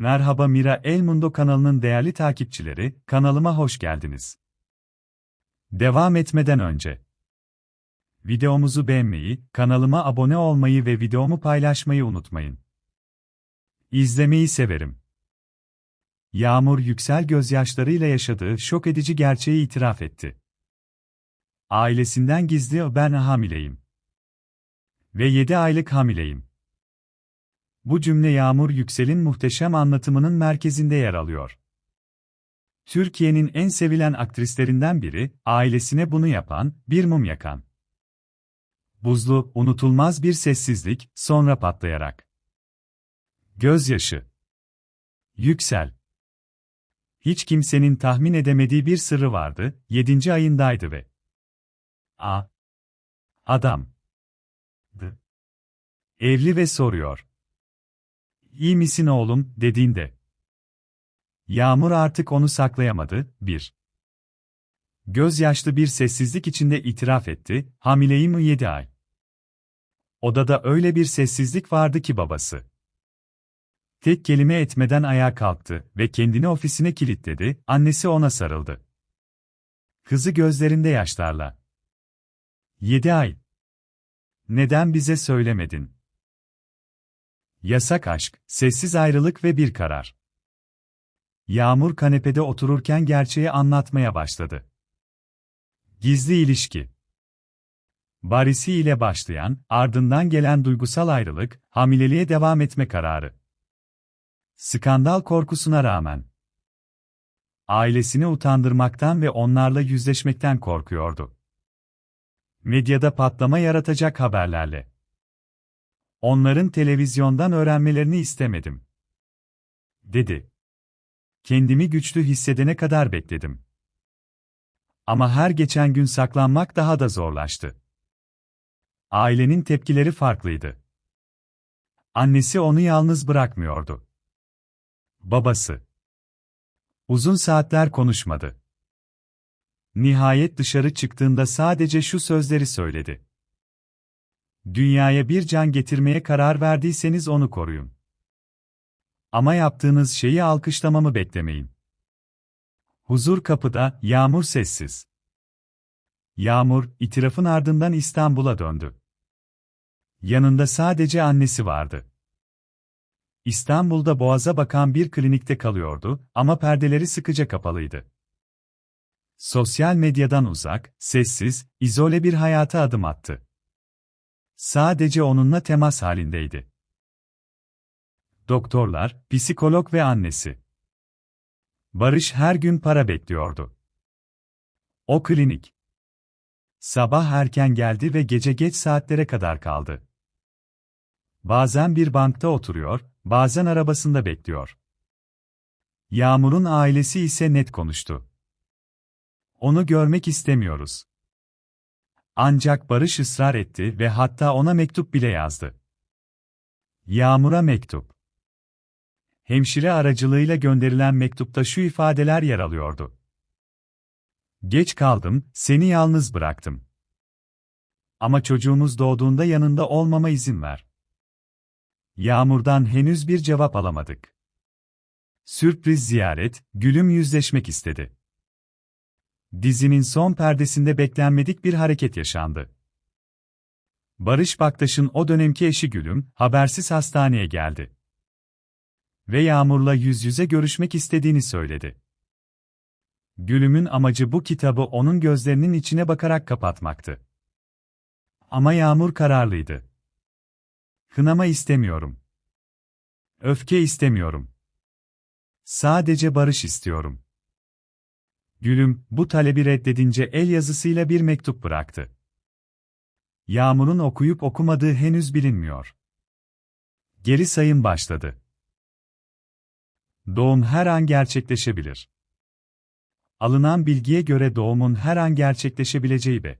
Merhaba Mira El Mundo kanalının değerli takipçileri, kanalıma hoş geldiniz. Devam etmeden önce videomuzu beğenmeyi, kanalıma abone olmayı ve videomu paylaşmayı unutmayın. İzlemeyi severim. Yağmur yüksel gözyaşlarıyla yaşadığı şok edici gerçeği itiraf etti. Ailesinden gizli ben hamileyim. Ve 7 aylık hamileyim. Bu cümle Yağmur Yüksel'in muhteşem anlatımının merkezinde yer alıyor. Türkiye'nin en sevilen aktrislerinden biri, ailesine bunu yapan, bir mum yakan. Buzlu, unutulmaz bir sessizlik, sonra patlayarak. Gözyaşı. Yüksel. Hiç kimsenin tahmin edemediği bir sırrı vardı, yedinci ayındaydı ve A. Adam. D. Evli ve soruyor. İyi misin oğlum, dediğinde. Yağmur artık onu saklayamadı, bir. Gözyaşlı bir sessizlik içinde itiraf etti, hamileyim yedi ay. Odada öyle bir sessizlik vardı ki babası. Tek kelime etmeden ayağa kalktı ve kendini ofisine kilitledi, annesi ona sarıldı. Kızı gözlerinde yaşlarla. Yedi ay. Neden bize söylemedin? Yasak aşk, sessiz ayrılık ve bir karar. Yağmur kanepede otururken gerçeği anlatmaya başladı. Gizli ilişki. Barisi ile başlayan, ardından gelen duygusal ayrılık, hamileliğe devam etme kararı. Skandal korkusuna rağmen. Ailesini utandırmaktan ve onlarla yüzleşmekten korkuyordu. Medyada patlama yaratacak haberlerle. Onların televizyondan öğrenmelerini istemedim. Dedi. Kendimi güçlü hissedene kadar bekledim. Ama her geçen gün saklanmak daha da zorlaştı. Ailenin tepkileri farklıydı. Annesi onu yalnız bırakmıyordu. Babası. Uzun saatler konuşmadı. Nihayet dışarı çıktığında sadece şu sözleri söyledi. Dünyaya bir can getirmeye karar verdiyseniz onu koruyun. Ama yaptığınız şeyi alkışlamamı beklemeyin. Huzur kapıda, Yağmur sessiz. Yağmur, itirafın ardından İstanbul'a döndü. Yanında sadece annesi vardı. İstanbul'da Boğaz'a bakan bir klinikte kalıyordu ama perdeleri sıkıca kapalıydı. Sosyal medyadan uzak, sessiz, izole bir hayata adım attı. Sadece onunla temas halindeydi. Doktorlar, psikolog ve annesi. Barış her gün para bekliyordu. O klinik. Sabah erken geldi ve gece geç saatlere kadar kaldı. Bazen bir bankta oturuyor, bazen arabasında bekliyor. Yağmur'un ailesi ise net konuştu. Onu görmek istemiyoruz. Ancak Barış ısrar etti ve hatta ona mektup bile yazdı. Yağmur'a mektup. Hemşire aracılığıyla gönderilen mektupta şu ifadeler yer alıyordu. Geç kaldım, seni yalnız bıraktım. Ama çocuğumuz doğduğunda yanında olmama izin ver. Yağmur'dan henüz bir cevap alamadık. Sürpriz ziyaret, gülüm yüzleşmek istedi. Dizinin son perdesinde beklenmedik bir hareket yaşandı. Barış Baktaş'ın o dönemki eşi Gülüm, habersiz hastaneye geldi. Ve Yağmur'la yüz yüze görüşmek istediğini söyledi. Gülüm'ün amacı bu kitabı onun gözlerinin içine bakarak kapatmaktı. Ama Yağmur kararlıydı. Kınama istemiyorum. Öfke istemiyorum. Sadece barış istiyorum. Gülüm, bu talebi reddedince el yazısıyla bir mektup bıraktı. Yağmur'un okuyup okumadığı henüz bilinmiyor. Geri sayım başladı. Doğum her an gerçekleşebilir. Alınan bilgiye göre doğumun her an gerçekleşebileceği ve